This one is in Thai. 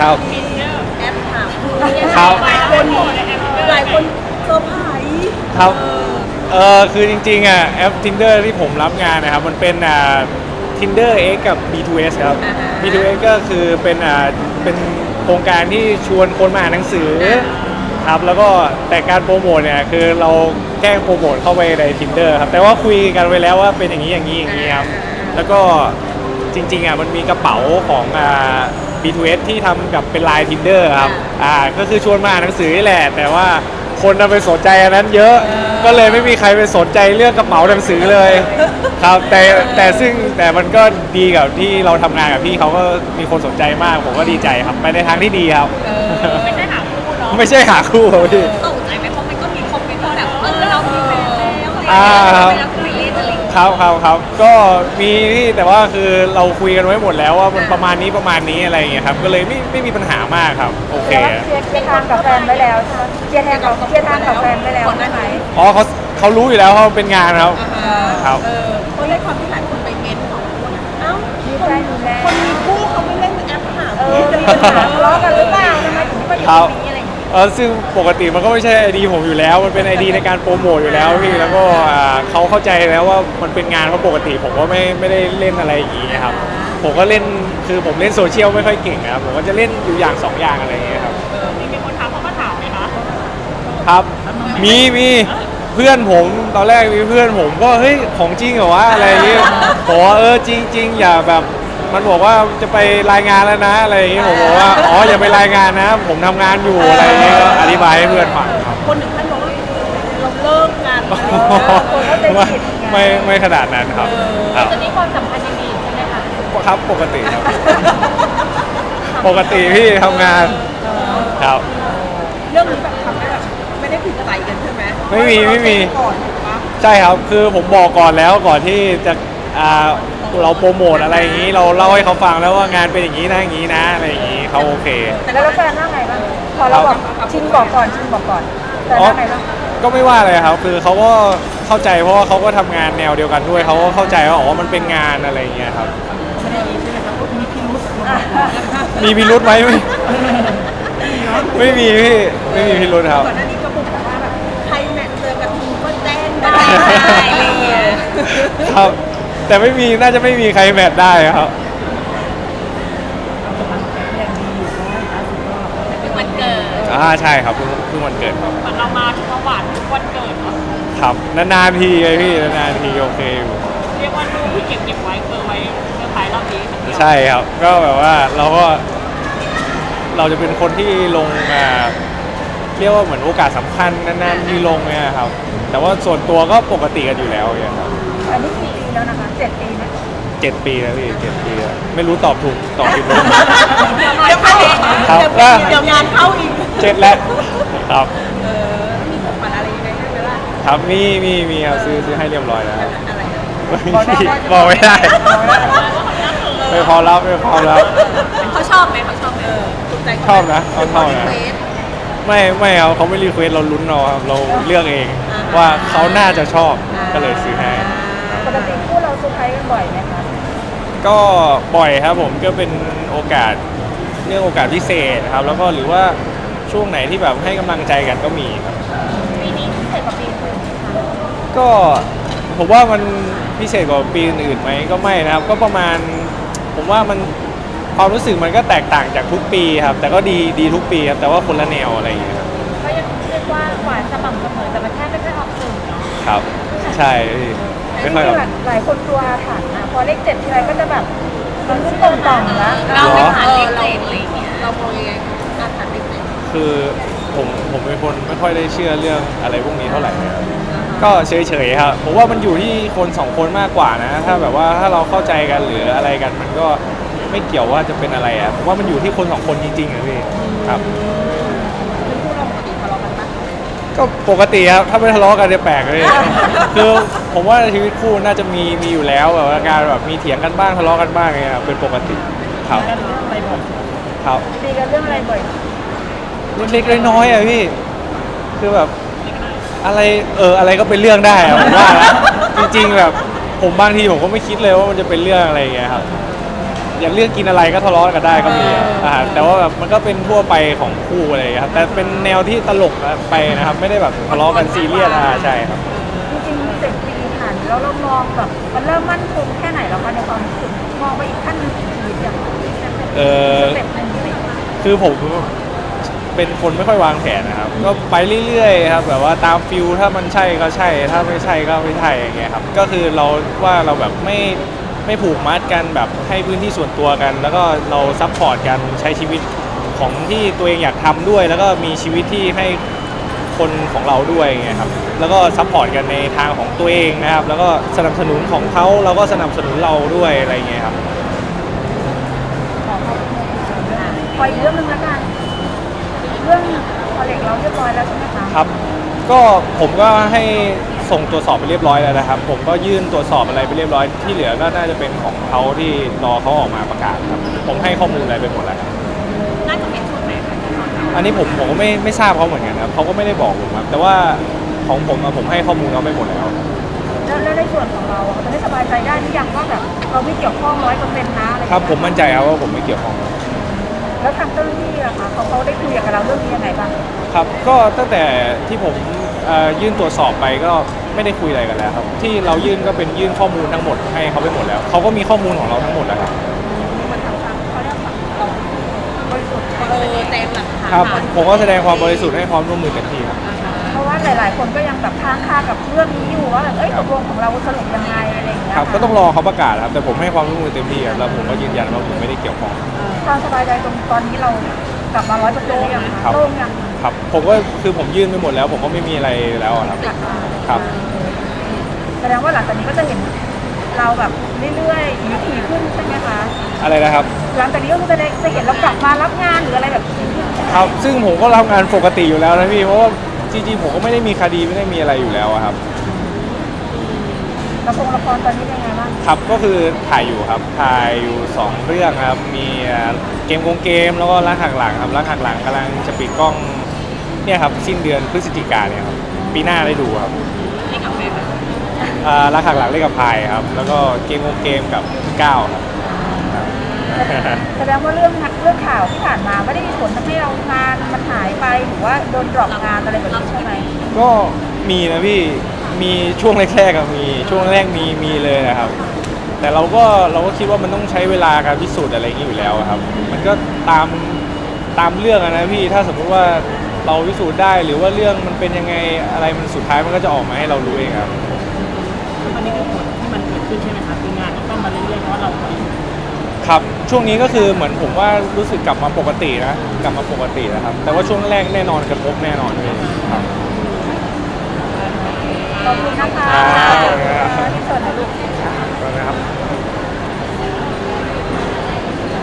ครับ แอปหาคู่ครับ หลายคนหลายคนเซอร์ไพรส์ครับ เออคือจริงๆอะแอป Tinder ที่ผมรับงานนะครับ มันเป็นอ่า Tinder X กับ B2S ครับ B2S ก็คือเป็นอ่าเป็นโครงการที่ชวนคนมาอ่านหนังสือครับ แล้วก็แต่การโปรโมทเนี่ยคือเราแกล้งโปรโมทเข้าไปใน Tinder ครับ แต่ว่าคุยกันไว้แล้วว่าเป็นอย่างนี้อย่างนี้อย่างนี้ครับ แล้วก็จริงๆอะมันมีกระเป๋าของอ่า B2S ที่ทำกับเป็นลาย Tinder ครับ อ่า ก็คือชวนมาอ่านหนังสือนี่แหละ แต่ว่าคนน่ะไปสนใจอันนั้นเยอะ ก็เลยไม่มีใครไปสนใจเรื่องกระเป๋าหนังสือเลย ครับ แต่แต่ซึ่งแต่มันก็ดีกับที่เราทำงานกับพี่เขาก็มีคนสนใจมาก ผมก็ดีใจครับ ไปในทางที่ดีครับ ไม่ใช่หาคู่เนาะไม่ใช่หาคู่ครับพี่ ตกใจไหมเพราะมันก็มีคอมเมนต์ว่าแบบเออเรามีแฟนแล้วอะไรอ่าเงี้ยเราไม่รักไม่เล่นอะไรอย่างเงี้ย ครับครับครับก็มีที่แต่ว่าคือเราคุยกันไว้หมดแล้วว่ามันประมาณนี้ประมาณนี้อะไรอย่างเงี้ยครับก็เลยไม่ไม่มีปัญหามากครับโอเคแต่ว่าเคลียร์เคลียร์ทางกับแฟนไว้แล้วใช่ไหมเคลียร์ทางกับเคลียร์ทางกับแฟนไว้แล้วใช่ไหมอ๋อเขาเขารู้อยู่แล้วว่าเป็นงานครับ ครับ เออเพราะในความที่หลายคนไปเม้นต์ของคนเอ้ามีแฟนอยู่แล้วคนมีคู่เขาไม่เล่นแอปหาเอคู่อจะมีปัญหาทะเลาะกันหรือเปล่าทำไมถึงไม่มาอยู่ตรงนี้อะไรอย่าง เงี้ยเออซึ่งปกติมันก็ไม่ใช่ไอดีผมอยู่แล้ว มันเป็นไอดีในการโปรโมทอยู่แล้วพี่แล้วก็อ่าเขาเข้าใจแล้วว่ามันเป็นงานเพราะปกติ ผมก็ไม่ไม่ได้เล่นอะไรอย่างงี้ครับผมก็เล่นคือผมเล่นโซเชียลไม่ค่อยเก่งนะครับผมก็จะเล่นอยู่อย่างสองอย่างอะไรอย่างเงี้ยครับเออมีมีคนถามเขาก็ถามไหมคะครับมีมีเพื่อนผมตอนแรกมีเพื่อนผมก็เฮ้ยของจริงเหรอวะอะไรอย่างเงี้ยผมว่าเออจริงจริงๆอย่าแบบ มันบอกว่าจะไปรายงานแล้วนะอะไรอย่างเงี้ยผมบอกว่าอ๋ออย่าไปรายงานนะ ผมทำงานอยู่อะไรอย่างเงี้ยก็อธิบายให้เพื่อนฟังครับ คนหนึ่งท่านบอกว่าเราเลิกกันไม่ไม่ไม่ขนาดนั้นครับครับ ตอนนี้ความสัมพันธ์ยังดีอยู่ใช่ไหมคะครับปกติครับ ปกติพี่ทำงานครับ เรื่องนี้แบบทำให้แบบไม่ได้ผิดใจกันใช่ไหมไม่มีไม่มี ก่อนถูกปะ ใช่ครับ คือผมบอกก่อนแล้วก่อนที่จะอ่า เราโปรโมทอะไรอย่างนี้เราเล่าให้เขาฟังแล้วว่างานเป็นอย่างนี้นะอย่างนี้นะอะไรอย่างนี้เขาโอเค แล้วแล้วแฟนว่าไงบ้างพอเราบอกชิงบอกก่อนชิงบอกก่อนแฟนว่าไงบ้างก็ไม่ว่าอะไรครับ คือเขาก็เข้าใจเพราะว่าเขาก็ทำงานแนวเดียวกันด้วยเขาก็เข้าใจว่าอ๋อมันเป็นงานอะไรอย่างเงี้ยครับไม่ได้ยินใช่ไหมคะว่ามีพิรุธอะมีพิรุธไหมไม่ไม่มีพี่ไม่มีพิรุธครับ ก่อนหน้านี้ก็พูดแบบว่าแบบใครแมทเจอกับทีก็แจ้งได้อะไรอย่างเงี้ยครับ แต่ไม่มีน่าจะไม่มีใครแมทได้ครับ เป็นวันเกิดอ่าใช่ครับเพิ่งเพิ่งวันเกิดครับ เหมือนเรามาประวัติทุกวันเกิดเนาะครับนานๆทีไงพี่นานๆทีโอเคอยู่เรียกว่ารูปที่เก็บเก็บไว้เก็บไว้เซอร์ไพรส์รอบนี้ครั้งเดียวใช่ครับ ก็แบบว่าเราก็ เราจะเป็นคนที่ลงอ่าเรียกว่าเหมือนโอกาสสำคัญนานๆที่ลงเนี่ยครับ แต่ว่าส่วนตัวก็ปกติกันอยู่แล้วเนี่ยครับ อันนี้กี่ปี แล้วนะคะเจ็ดปีไหมเจ็ดปีแล้วพี่เจ็ดปีแล้วไม่รู้ตอบถูกตอบผิดไหมเดี๋ยวงานเข้าอีกครับเดี๋ยวงานเข้าอีกเจ็ดแล้วครับเออมีของขวัญอะไรยังไงให้ไหมล่ะครับมีมีมีครับซื้อซื้อให้เรียบร้อยแล้วครับอะไรนะไม่มีบอกไม่ได้ไม่พอรับไม่พอรับเขาชอบไหมเขาชอบไหมเออถูกใจเขาไหมชอบนะเขาชอบนะเฟซไม่ไม่ครับเขาไม่รีเควสเราลุ้นเราครับเราเลือกเองอ่าว่าเขาน่าจะชอบก็เลยซื้อให้ ปกติคู่เราเซอร์ไพรส์กันบ่อยไหมคะก็บ่อยครับผมก็เป็นโอกาสเรื่องโอกาสพิเศษนะครับ แล้วก็หรือว่าช่วงไหนที่แบบให้กำลังใจกันก็มีครับ ปีนี้พิเศษกว่าปีอื่นไหมคะก็ผมว่ามันพิเศษกว่าปีอื่นๆไหมก็ไม่นะครับ ก็ประมาณผมว่ามันความรู้สึกมันก็แตกต่างจากทุกปีครับ แต่ก็ดีดีทุกปีครับแต่ว่าคนละแนวอะไรอย่างเงี้ยครับก็ยังเรียกว่าหวานสม่ำเสมอแต่มันแค่ไม่ค่อยออกสื่อเนาะครับ ใช่พี่ ไม่จค่อยริหงรอกๆหลายคนกลัวอาถรรพ์นะพอเลขเจ็ดทีไรก็จะแบบมันขึ้นตรงต่อมแล้วเราไม่ผ่านเลขเจ็ดอะไรอย่างเงี้ยเรามองยังไงอาถรรพ์เลขเจ็ดคือผมผมเป็นคนไม่ค่อยได้เชื่อเรื่องอะไรพวกนี้เท่าไหร่นะครับก็เฉยๆครับผมว่ามันอยู่ที่คนสองคนมากกว่านะ ถ้าแบบว่าถ้าเราเข้าใจกันหรืออะไรกันมันก็ไม่เกี่ยวว่าจะเป็นอะไรอะผมว่ามันอยู่ที่คนสองคนจริงๆนะพี่ครับ คือคู่เราปกติทะเลาะกันปะ ก็ปกติครับ ถ้าไม่ทะเลาะกันจะแปลกเลยคือผมว่าชีวิตคู่น่าจะมีมีอยู่แล้วแบบว่าการแบบมีเถียงกันบ้างทะเลาะกันบ้างเนี่ยครับเป็นปกติครับกันเรื่องอะไรบ่อยครับตีกันเรื่องอะไรบ่อยเล็กๆน้อยๆอะพี่คือแบบอะไรเอออะไรก็เป็นเรื่องได้อะผมว่านะจริงๆแบบผมบางทีผมก็ไม่คิดเลยว่ามันจะเป็นเรื่องอะไรอย่างเงี้ยครับแอย่างเรื่องกินอะไรก็ทะเลาะกันได้ก็มีอะอ่าแต่ว่าแบบมันก็เป็นทั่วไปของคู่อะไรอย่างเงี้ยครับแต่เป็นแนวที่ตลกไปนะครับ ไม่ได้แบบทะเลาะกันซีเรียสอ่าใช่ครับจริงๆเจ็ดปีผ่านแล้วเรามองแบบมันเริ่มมั่นคงแค่ไหนแล้วคะในความรู้สึกมองไปอีกขั้นหนึ่งของชีวิตอย่างเออสเต็ปหนึ่งอะไรอย่างเงี้ยคือผมเป็นคนไม่ค่อยวางแผนนะครับ ก็ไปเรื่อยๆครับแบบว่าตามฟิลถ้ามันใช่ก็ใช่ ถ้าไม่ใช่ก็ไม่ใช่อย่างเงี้ยครับ ก็คือเราว่าเราแบบไม่ ไม่ผูกมัดกันแบบให้พื้นที่ส่วนตัวกัน แล้วก็เราซัพพอร์ตกันใช้ชีวิตของที่ตัวเองอยากทำด้วย แล้วก็มีชีวิตที่ให้คนของเราด้วยอย่างเงี้ยครับแล้วก็ซัพพอร์ตกันในทางของตัวเองนะครับ แล้วก็สนับสนุนของเขาเราก็สนับสนุนเราด้วยอะไรเงี้ยครับขออีกเรื่องหนึงละกันเรื่องพอเหล็กเราเรียบร้อยแล้วใช่ไหมคะครับ ก็ผมก็ให้ ส่งตรวจสอบไปเรียบร้อยแล้วนะครับ ผมก็ยื่นตรวจสอบอะไรไปเรียบร้อยที่เหลือก็น่าจะเป็นของเขาที่รอเขาออกมาประกาศครับผมให้ข้อมูลอะไรไปหมดแล้วครับน่าจะเป็นช่วงไหนคะที่เขาทำอันนี้ผมผมก็ไม่ไม่ทราบเขาเหมือนกันครับเขาก็ไม่ได้บอกผมครับแต่ว่าของผมอะผมให้ข้อมูลเขาไปหมดแล้วแล้วแล้วในส่วนของเราอะจะได้สบายใจได้หรือยังว่าแบบเราไม่เกี่ยวข้องร้อยเปอร์เซ็นต์นะอะไรอย่างครับเงี้ยผมมั่นใจครับว่าผมไม่เกี่ยวข้อง แล้วทางเจ้าหน้าที่อะคะเขาเขาได้คุยกับเราเรื่องนี้ยังไงบ้างครับก็ตั้งแต่ที่ผม เอ่อยื่นตรวจสอบไปก็ไม่ได้คุยอะไรกันแล้วครับ ที่เรายื่นก็เป็นยื่นข้อมูลทั้งหมดให้เขาไปหมดแล้วเขาก็มีข้อมูลของเราทั้งหมดแล้วครับมันทำซ้ำเขาเรียกว่าเราบริสุทธิ์เออแจ้งหลักฐานครับผมก็แสดงความบริสุทธิ์ให้ความร่วมมือเต็มที่ครับอ่าฮะเพราะว่าหลาย ๆ คนก็ยังแบบค้างคากับเรื่องนี้อยู่ว่าแบบเอ้ยตกลงของเราสรุปยังไงอะไรอย่างเงี้ยครับ ก็ต้องรอเขาประกาศครับแต่ผมให้ความร่วมมือเต็มที่ครับแล้วผมก็ยืนยันว่าผมไม่ได้เกี่ยวข้อง ความสบายใจตรงตอนนี้เรา กลับมาร้อยเปอร์เซ็นต์หรือยังครัคะบโล่งยังครับ ผมก็คือผมยื่นไปหมดแล้ว ผมก็ไม่มีอะไรแล้วอะครับครับ แสดงว่าหลังจากนี้ก็จะเห็นเราแบบเรื่อยๆมีถี่ขึ้นใช่ไหมคะ อะไรนะครับ หลังจากนี้ก็คือจะได้จะเห็นเรากลับมารับงานหรืออะไรแบบนี้ขึ้นใช่ไหมครับ ซึ่งผมก็ทำงานปกติอยู่แล้วนะพี่ เพราะว่าจริงๆผมก็ไม่ได้มีคดีไม่ได้มีอะไรอยู่แล้วอะครับ ละครละครตอนนี้เป็นไงบ้างครับก็คือถ่ายอยู่ครับถ่ายอยู่สองเรื่องครับมีเกมโกงเกมแล้วก็รักหักหลังครับรักหักหลังกำลังจะปิดกล้องเนี่ยครับสิ้นเดือนพฤศจิกาเนี่ยครับปีหน้าได้ดูครับให้กับแม่ค่ะอ่ารักหักหลังเล่นกับพายครับ แล้วก็เกมโกงเกมกับก้าวครับแสดงว่าเรื่องเรื่องข่าวที่ผ่านมาไม่ได้มีผลทำให้เรางานมันหายไปหรือว่าโดนดรอปงานอะไรแบบนี้ใช่ไหมก็มีนะพี่ มีช่วงแรกๆอะมีช่วงแรกมีมีเลยนะครับ แต่เราก็เราก็คิดว่ามันต้องใช้เวลาการพิสูจน์อะไรอย่างนี้อยู่แล้วอะครับ มันก็ตามตามเรื่องอะนะพี่ถ้าสมมุติว่าเราพิสูจน์ได้หรือว่าเรื่องมันเป็นยังไงอะไรมันสุดท้ายมันก็จะออกมาให้เรารู้เองครับตอนนี้คือผลที่มันเกิดขึ้นใช่ไหมครับคืองานก็เข้ามาเรื่อยๆเพราะว่าเราบริสุทธิ์ครับช่วงนี้ก็คือเหมือนผมว่ารู้สึกกลับมาปกตินะกลับมาปกตินะครับ แต่ว่าช่วงแรกแน่นอนกระทบแน่นอนพี่ครับ ขอบคุณนะคะที่ชวนลูก นะครับ